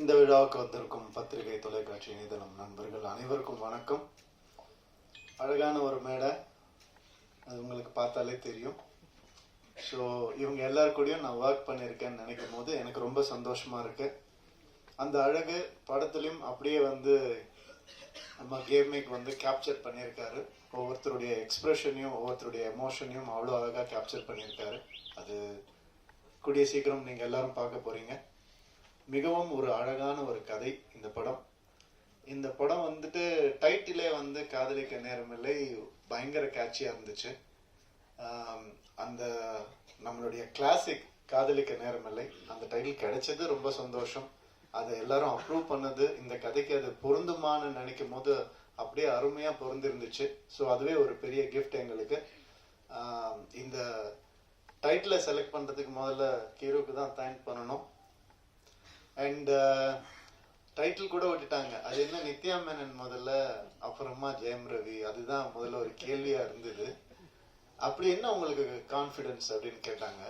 இந்த விழாவுக்கு வந்திருக்கும் பத்திரிகை தொலைக்காட்சி இணையதளம் நண்பர்கள் அனைவருக்கும் வணக்கம். அழகான ஒரு மேடை. அது உங்களுக்கு பார்த்தாலே தெரியும். ஸோ இவங்க எல்லார் கூடயும் நான் ஒர்க் பண்ணியிருக்கேன்னு நினைக்கும் போது எனக்கு ரொம்ப சந்தோஷமா இருக்கு. அந்த அழகு படத்துலையும் அப்படியே வந்து நம்ம கேமிக் வந்து கேப்சர் பண்ணியிருக்காரு. ஒவ்வொருத்தருடைய எக்ஸ்பிரஷனையும் ஒவ்வொருத்தருடைய எமோஷனையும் அவ்வளோ அழகாக கேப்சர் பண்ணியிருக்காரு. அது கூடிய சீக்கிரம் நீங்கள் எல்லாரும் பார்க்க போறீங்க. மிகவும் ஒரு அழகான ஒரு கதை இந்த படம். இந்த படம் வந்துட்டு டைட்டிலே வந்து காதலிக்க நேரமில்லை பயங்கர கேட்சியாக இருந்துச்சு. அந்த நம்மளுடைய கிளாசிக் காதலிக்க நேரமில்லை. அந்த டைட்டில் கிடைச்சது ரொம்ப சந்தோஷம். அதை எல்லாரும் அப்ரூவ் பண்ணது இந்த கதைக்கு அது பொருந்துமான்னு நினைக்கும் போது அப்படியே அருமையா பொருந்திருந்துச்சு. ஸோ அதுவே ஒரு பெரிய கிஃப்ட் எங்களுக்கு. இந்த டைட்டிலை செலக்ட் பண்றதுக்கு முதல்ல ஹீரோக்கு தான் தேங்க் பண்ணணும். அண்ட் டைட்டில் uh, கூட விட்டுட்டாங்க. அது என்ன நித்யா மேனன் முதல்ல அப்புறமா ஜெயம் ரவி அதுதான் முதல்ல ஒரு கேள்வியா இருந்தது. அப்படி என்ன உங்களுக்கு கான்ஃபிடென்ஸ் அப்படின்னு கேட்டாங்க?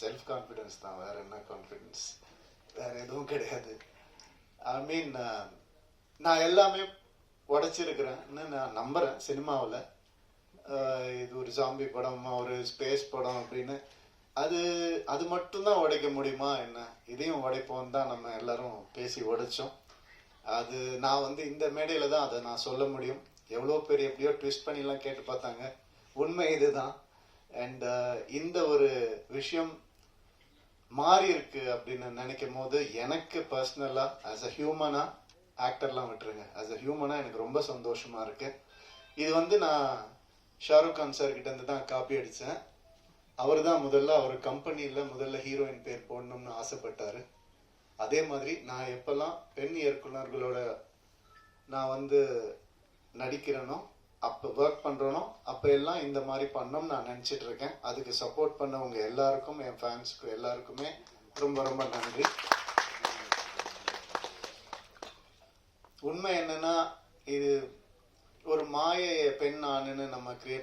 செல்ஃப் கான்ஃபிடென்ஸ் தான் வேற என்ன கான்ஃபிடன்ஸ் வேற எதுவும் கிடையாது. ஐ மீன் uh, நான் எல்லாமே உடைச்சிருக்கிறேன்னு நான் நம்புறேன் சினிமாவில். Uh, இது ஒரு ஜாம்பி படம் ஒரு ஸ்பேஸ் படம் அப்படின்னு. அது அது மட்டும்தான் உடைக்க முடியுமா என்ன? இதையும் உடைப்போம் தான் நம்ம எல்லாரும் பேசி உடைச்சோம். அது நான் வந்து இந்த மேடையில தான் அதை நான் சொல்ல முடியும். எவ்வளோ பேர் எப்படியோ ட்விஸ்ட் பண்ணிலாம் கேட்டு பார்த்தாங்க. உண்மை இதுதான். அண்ட் uh, இந்த ஒரு விஷயம் மாறி இருக்கு அப்படின்னு நினைக்கும் போது எனக்கு பர்சனலா ஆஸ் அ ஹியூமனா ஆக்டர்லாம் விட்டுருங்க. ஆஸ் அ ஹியூமனா எனக்கு ரொம்ப சந்தோஷமா இருக்கு. இது வந்து நான் ஷாருக் கான் சார் கிட்ட இருந்து தான் காப்பி அடித்தேன் அவர் தான் முதல்ல அவர் கம்பெனியில் முதல்ல ஹீரோயின் பேர் போடணும்னு ஆசைப்பட்டாரு. அதே மாதிரி நான் எப்பெல்லாம் பெண் இயக்குனர்களோட நான் வந்து நடிக்கிறேனோ அப்போ ஒர்க் பண்ணுறனோ அப்போ எல்லாம் இந்த மாதிரி பண்ணோம் நான் நினச்சிட்டு இருக்கேன் அதுக்கு சப்போர்ட் பண்ணவங்க எல்லாருக்கும் என் ஃபேன்ஸ்க்கு எல்லாருக்குமே ரொம்ப ரொம்ப நன்றி. உண்மை என்னன்னா இது ஒரு மாய பெண் ஆணுன்னு நம்ம கிரியேட்